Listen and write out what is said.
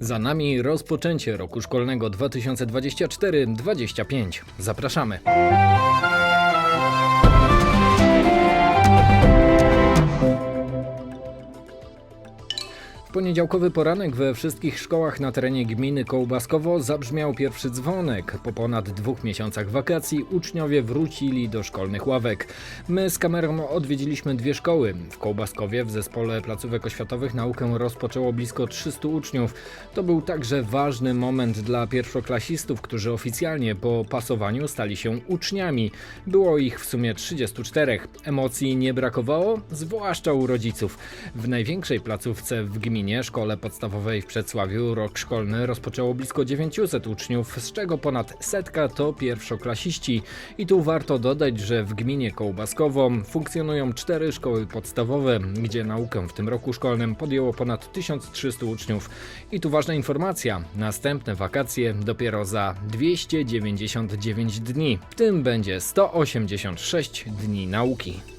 Za nami rozpoczęcie roku szkolnego 2024-25. Zapraszamy. Poniedziałkowy poranek we wszystkich szkołach na terenie gminy Kołbaskowo zabrzmiał pierwszy dzwonek. Po ponad dwóch miesiącach wakacji uczniowie wrócili do szkolnych ławek. My z kamerą odwiedziliśmy dwie szkoły. W Kołbaskowie w zespole placówek oświatowych naukę rozpoczęło blisko 300 uczniów. To był także ważny moment dla pierwszoklasistów, którzy oficjalnie po pasowaniu stali się uczniami. Było ich w sumie 34. Emocji nie brakowało, zwłaszcza u rodziców. W największej placówce w gminie, szkole podstawowej w Przedsławiu, rok szkolny rozpoczęło blisko 900 uczniów, z czego ponad setka to pierwszoklasiści. I tu warto dodać, że w gminie Kołbaskowo funkcjonują cztery szkoły podstawowe, gdzie naukę w tym roku szkolnym podjęło ponad 1300 uczniów. I tu ważna informacja, następne wakacje dopiero za 299 dni, w tym będzie 186 dni nauki.